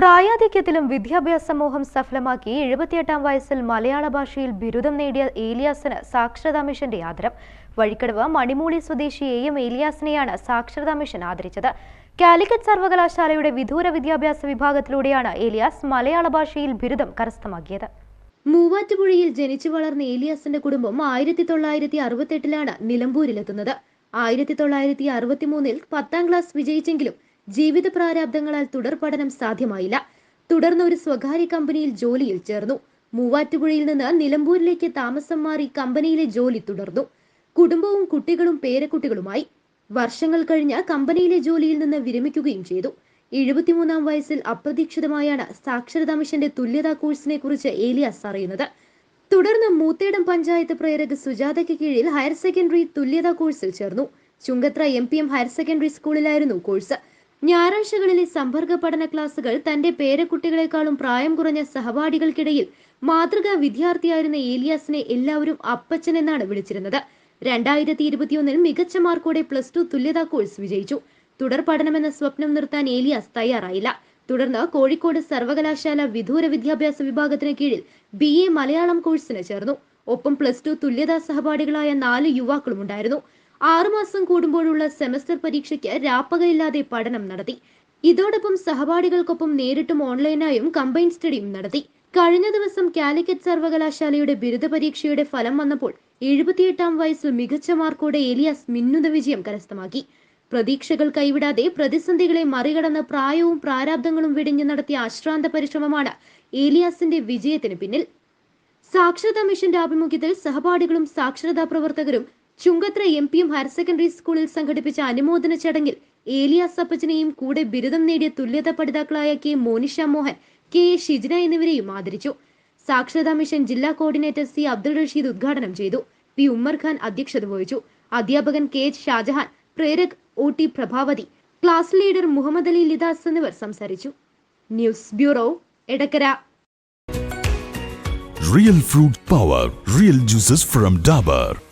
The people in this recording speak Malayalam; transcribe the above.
പ്രായാധിക്യത്തിലും വിദ്യാഭ്യാസ സമൂഹം സഫലമാക്കി എഴുപത്തിയെട്ടാം വയസ്സിൽ മലയാള ഭാഷയിൽ ബിരുദം നേടിയ ഏലിയാസിന് സാക്ഷരതാ മിഷന്റെ ആദരം. വഴിക്കടവ് മണിമൂളി സ്വദേശി എ എം ഏലിയാസിനെയാണ് സാക്ഷരതാ മിഷൻ ആദരിച്ചത്. കാലിക്കറ്റ് സർവകലാശാലയുടെ വിദൂര വിദ്യാഭ്യാസ വിഭാഗത്തിലൂടെയാണ് ഏലിയാസ് മലയാള ഭാഷയിൽ ബിരുദം കരസ്ഥമാക്കിയത്. മൂവാറ്റുപുഴയിൽ ജനിച്ചു വളർന്ന ഏലിയാസിന്റെ കുടുംബം ആയിരത്തി തൊള്ളായിരത്തി അറുപത്തെട്ടിലാണ് നിലമ്പൂരിലെത്തുന്നത്. ആയിരത്തി തൊള്ളായിരത്തി അറുപത്തിമൂന്നിൽ പത്താം ക്ലാസ് വിജയിച്ചെങ്കിലും ജീവിത പ്രാരാബ്ദങ്ങളാൽ തുടർ പഠനം സാധ്യമായില്ല. തുടർന്ന് ഒരു സ്വകാര്യ കമ്പനിയിൽ ജോലിയിൽ ചേർന്നു. മൂവാറ്റുപുഴയിൽ നിന്ന് നിലമ്പൂരിലേക്ക് താമസം മാറി കമ്പനിയിലെ ജോലി തുടർന്നു. കുടുംബവും കുട്ടികളും പേരക്കുട്ടികളുമായി. വർഷങ്ങൾ കഴിഞ്ഞ് കമ്പനിയിലെ ജോലിയിൽ നിന്ന് വിരമിക്കുകയും ചെയ്തു. എഴുപത്തിമൂന്നാം വയസ്സിൽ അപ്രതീക്ഷിതമായാണ് സാക്ഷരതാ മിഷന്റെ തുല്യതാ കോഴ്സിനെ കുറിച്ച് ഏലിയാസ് അറിയുന്നത്. തുടർന്ന് മൂത്തേടം പഞ്ചായത്ത് പ്രേരക സുജാതയ്ക്ക് കീഴിൽ ഹയർ സെക്കൻഡറി തുല്യതാ കോഴ്സിൽ ചേർന്നു. Chungathara M P M higher secondary സ്കൂളിലായിരുന്നു കോഴ്സ്. ഞായറാഴ്ചകളിലെ സമ്പർക്ക പഠന ക്ലാസുകൾ തന്റെ പേരക്കുട്ടികളെക്കാളും പ്രായം കുറഞ്ഞ സഹപാഠികൾക്കിടയിൽ മാതൃകാ വിദ്യാർത്ഥിയായിരുന്ന ഏലിയാസിനെ എല്ലാവരും അപ്പച്ചൻ എന്നാണ് വിളിച്ചിരുന്നത്. രണ്ടായിരത്തി ഇരുപത്തിയൊന്നിൽ മികച്ച മാർക്കോടെ പ്ലസ് ടു തുല്യതാ കോഴ്സ് വിജയിച്ചു. തുടർ പഠനമെന്ന സ്വപ്നം നിർത്താൻ ഏലിയാസ് തയ്യാറായില്ല. തുടർന്ന് കോഴിക്കോട് സർവകലാശാല വിദൂര വിദ്യാഭ്യാസ വിഭാഗത്തിന് കീഴിൽ ബി എ മലയാളം കോഴ്സിന് ചേർന്നു. ഒപ്പം പ്ലസ് ടു തുല്യതാ സഹപാഠികളായ നാല് യുവാക്കളും ഉണ്ടായിരുന്നു. ആറുമാസം കൂടുമ്പോഴുള്ള സെമസ്റ്റർ പരീക്ഷയ്ക്ക് രാപ്പകലില്ലാതെ പഠനം നടത്തി. ഇതോടൊപ്പം സഹപാഠികൾക്കൊപ്പം നേരിട്ടും ഓൺലൈനായും കമ്പൈൻ സ്റ്റഡിയും നടത്തി. കഴിഞ്ഞ ദിവസം കാലിക്കറ്റ് സർവകലാശാലയുടെ ബിരുദ പരീക്ഷയുടെ ഫലം വന്നപ്പോൾ എഴുപത്തിയെട്ടാം വയസ്സിൽ മികച്ച മാർക്കോടെ ഏലിയാസ് മിന്നുന്ന വിജയം കരസ്ഥമാക്കി. പ്രതീക്ഷകൾ കൈവിടാതെ പ്രതിസന്ധികളെ മറികടന്ന് പ്രായവും പ്രാരാബ്ദങ്ങളും വെടിഞ്ഞു നടത്തിയ അശ്രാന്ത പരിശ്രമമാണ് ഏലിയാസിന്റെ വിജയത്തിന് പിന്നിൽ. സാക്ഷരതാ മിഷന്റെ ആഭിമുഖ്യത്തിൽ സഹപാഠികളും സാക്ഷരതാ പ്രവർത്തകരും ചുങ്കത്ര എം പിയും ഹയർ സെക്കൻഡറി സ്കൂളിൽ സംഘടിപ്പിച്ച അനുമോദന ചടങ്ങിൽ ഏലിയ സപ്പച്ചനെയും കൂടെ ബിരുദം നേടിയ തുല്യതാ പഠിതാക്കളായ K Monisha Mohan K A Shijina എന്നിവരെയും ആദരിച്ചു. സാക്ഷരതാ മിഷൻ ജില്ലാ കോർഡിനേറ്റർ സി അബ്ദുൾ റഷീദ് ഉദ്ഘാടനം ചെയ്തു. പി ഉമ്മർ ഖാൻ അധ്യക്ഷത വഹിച്ചു. അധ്യാപകൻ K H Shah Jahan പ്രേരക് O T Prabhavathi class leader Muhammad Ali Lidas എന്നിവർ സംസാരിച്ചു. News bureau Edakkara. Real fruit power real juices from Dabur.